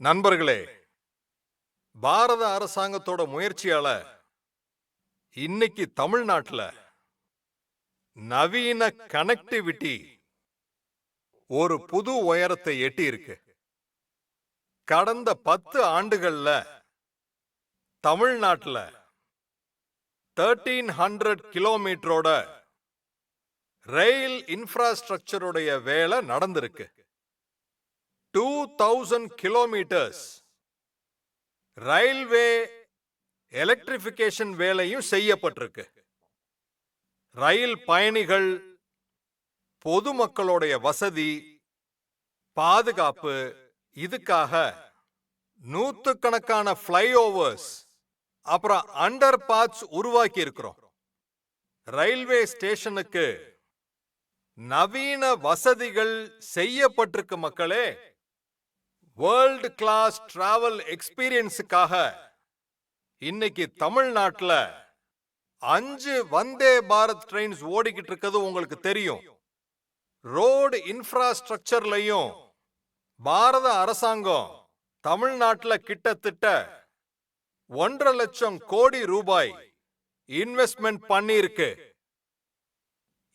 நண்பர்களே பாரத அரசாங்கத்தோட முயற்சியால இன்னைக்கு தமிழ்நாட்டில் நவீன கனெக்டிவிட்டி ஒரு புது உயரத்தை எட்டி இருக்கு கடந்த பத்து ஆண்டுகள்ல தமிழ்நாட்டில் தேர்ட்டீன் ஹண்ட்ரட் கிலோமீட்டரோட ரயில் இன்ஃப்ராஸ்ட்ரக்சருடைய வேலை நடந்திருக்கு. தௌசண்ட் கிலோமீட்டர்ஸ் ரயில்வே எலக்ட்ரிஃபிகேஷன் வேலையும் செய்யப்பட்டிருக்கு. ரயில் பயணிகள் பொதுமக்களுடைய வசதி பாதுகாப்பு இதுக்காக நூத்துக்கணக்கான ஃப்ளைஓவர்ஸ் அப்புறம் அண்டர் பாத்ஸ் உருவாக்கி இருக்கிறோம் ரயில்வே ஸ்டேஷனுக்கு நவீன வசதிகள் செய்யப்பட்டிருக்கு மக்களே. வேர்ல்டு கிளாஸ் டிராவல் எக்ஸ்பீரியன்ஸுக்காக இன்னைக்கு தமிழ்நாட்டில் அஞ்சு வந்தே பாரத் ட்ரெயின்ஸ் ஓடிக்கிட்டு இருக்கிறது உங்களுக்கு தெரியும். ரோடு இன்ஃப்ராஸ்ட்ரக்சர்லையும் பாரத அரசாங்கம் தமிழ்நாட்டில் கிட்டத்தட்ட ஒன்றரை லட்சம் கோடி ரூபாய் இன்வெஸ்ட்மெண்ட் பண்ணியிருக்கு.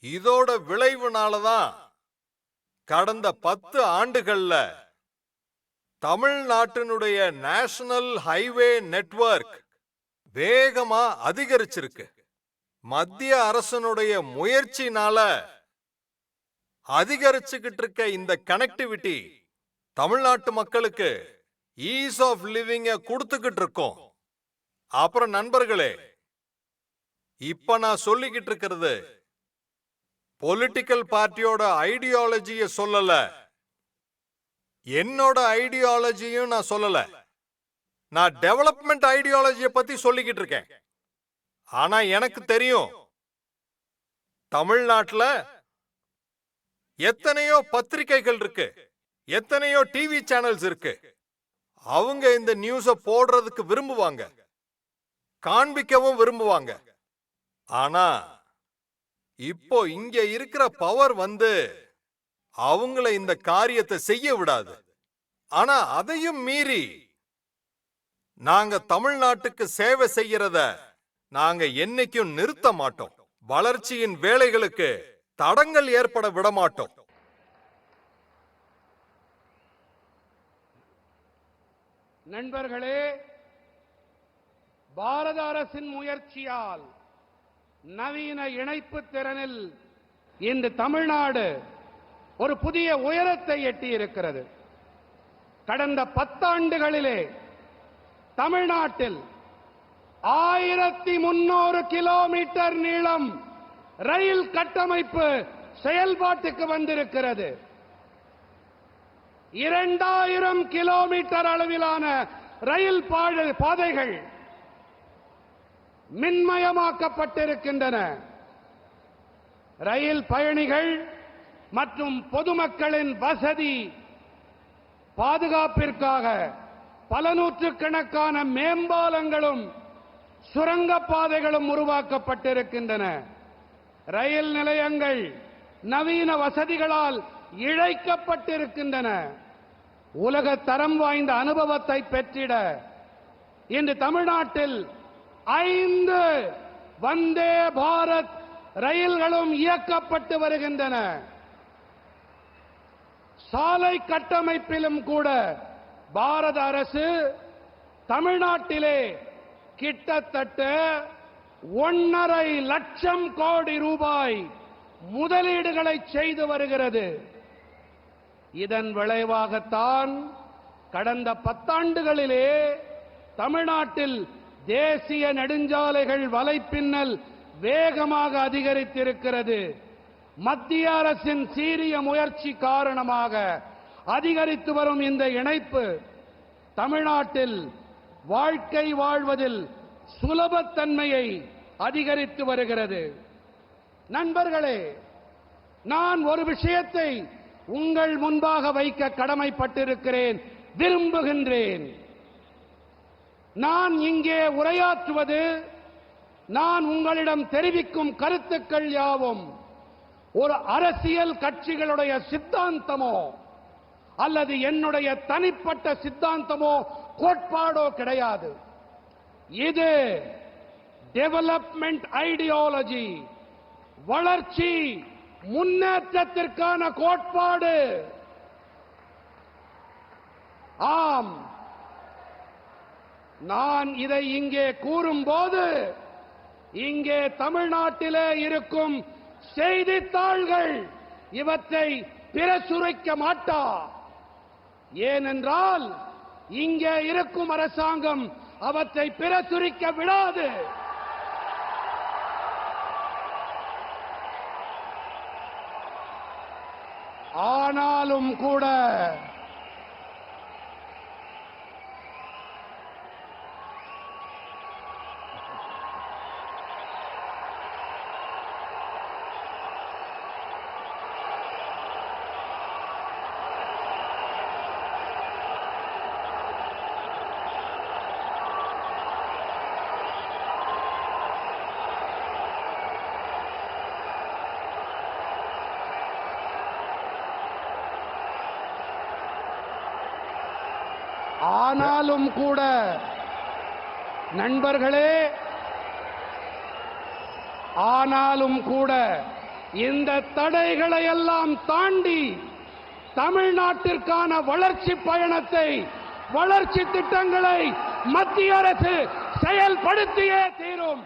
இதோட விளைவுனால தான் கடந்த பத்து ஆண்டுகளில் தமிழ்நாட்டினுடைய நேஷனல் ஹைவே நெட்வொர்க் வேகமா அதிகரிச்சிருக்கு. மத்திய அரசனுடைய முயற்சினால அதிகரிச்சுக்கிட்டு இருக்க இந்த கனெக்டிவிட்டி தமிழ்நாட்டு மக்களுக்கு ஈஸ் ஆஃப் லிவிங்க கொடுத்துக்கிட்டு இருக்கோம். அப்புறம் நண்பர்களே இப்ப நான் சொல்லிக்கிட்டு இருக்கிறது பொலிட்டிக்கல் பார்ட்டியோட ஐடியாலஜியை சொல்லல. என்னோட ஐடியாலஜியும் நான் சொல்லல. நான் டெவலப்மெண்ட் ஐடியாலஜியை பத்தி சொல்லிக்கிட்டு இருக்கேன். ஆனா எனக்கு தெரியும் தமிழ்நாட்டில் எத்தனையோ பத்திரிகைகள் இருக்கு எத்தனையோ டிவி சேனல்ஸ் இருக்கு. அவங்க இந்த நியூஸ போடுறதுக்கு விரும்புவாங்க காண்பிக்கவும் விரும்புவாங்க. ஆனா இப்போ இங்க இருக்கிற பவர் வந்து அவங்கள இந்த காரியத்தை செய்ய விடாது. ஆனா அதையும் மீறி நாங்க தமிழ்நாட்டுக்கு சேவை செய்யறத நாங்க என்னைக்கும் நிறுத்த மாட்டோம். வளர்ச்சியின் வேலைகளுக்கு தடங்கள் ஏற்பட விட மாட்டோம். நண்பர்களே பாரத அரசின் முயற்சியால் நவீன இணைப்பு திறனில் இன்று தமிழ்நாடு ஒரு புதிய உயரத்தை எட்டியிருக்கிறது. கடந்த பத்தாண்டுகளிலே தமிழ்நாட்டில் ஆயிரத்தி முன்னூறு கிலோமீட்டர் நீளம் ரயில் கட்டமைப்பு செயல்பாட்டுக்கு வந்திருக்கிறது. இரண்டாயிரம் கிலோமீட்டர் அளவிலான ரயில் பாதைகள் மின்மயமாக்கப்பட்டிருக்கின்றன. ரயில் பயணிகள் மற்றும் பொதுமக்களின் வசதி பாதுகாப்பிற்காக பல நூற்றுக்கணக்கான மேம்பாலங்களும் சுரங்கப்பாதைகளும் உருவாக்கப்பட்டிருக்கின்றன. ரயில் நிலையங்கள் நவீன வசதிகளால் இழைக்கப்பட்டிருக்கின்றன. உலக தரம் வாய்ந்த அனுபவத்தை பெற்றிட இன்று தமிழ்நாட்டில் ஐந்து வந்தே பாரத் ரயில்களும் இயக்கப்பட்டு வருகின்றன. சாலை கட்டமைப்பிலும் கூட பாரத அரசு தமிழ்நாட்டிலே கிட்டத்தட்ட ஒன்னரை லட்சம் கோடி ரூபாய் முதலீடுகளை செய்து வருகிறது. இதன் விளைவாகத்தான் கடந்த பத்தாண்டுகளிலே தமிழ்நாட்டில் தேசிய நெடுஞ்சாலைகள் வலைப்பின்னல் வேகமாக அதிகரித்திருக்கிறது. மத்திய அரசின் சீரிய முயற்சி காரணமாக அதிகரித்து வரும் இந்த இணைப்பு தமிழ்நாட்டில் வாழ்க்கை வாழ்வதில் சுலபத்தன்மையை அதிகரித்து வருகிறது. நண்பர்களே நான் ஒரு விஷயத்தை உங்கள் முன்பாக வைக்க கடமைப்பட்டிருக்கிறேன் விரும்புகின்றேன். நான் இங்கே உரையாற்றுவது நான் உங்களிடம் தெரிவிக்கும் கருத்துக்கள் யாவும் ஒரு அரசியல் கட்சிகளுடைய சித்தாந்தமோ அல்லது என்னுடைய தனிப்பட்ட சித்தாந்தமோ கோட்பாடோ கிடையாது. இது டெவலப்மெண்ட் ஐடியாலஜி வளர்ச்சி முன்னேற்றத்திற்கான கோட்பாடு. ஆம். நான் இதை இங்கே கூறும்போது இங்கே தமிழ்நாட்டிலே இருக்கும் செய்தித்தாள்கள் இவற்றை பிரசுரிக்க மாட்டா. ஏனென்றால் இங்கே இருக்கும் அரசாங்கம் அவற்றை பிரசுரிக்க விடாது. ஆனாலும் கூட ஆனாலும் கூட நண்பர்களே ஆனாலும் கூட இந்த தடைகளை எல்லாம் தாண்டி தமிழ்நாட்டிற்கான வளர்ச்சி பயணத்தை வளர்ச்சி திட்டங்களை மத்திய அரசு செயல்படுத்தியே தீரும்.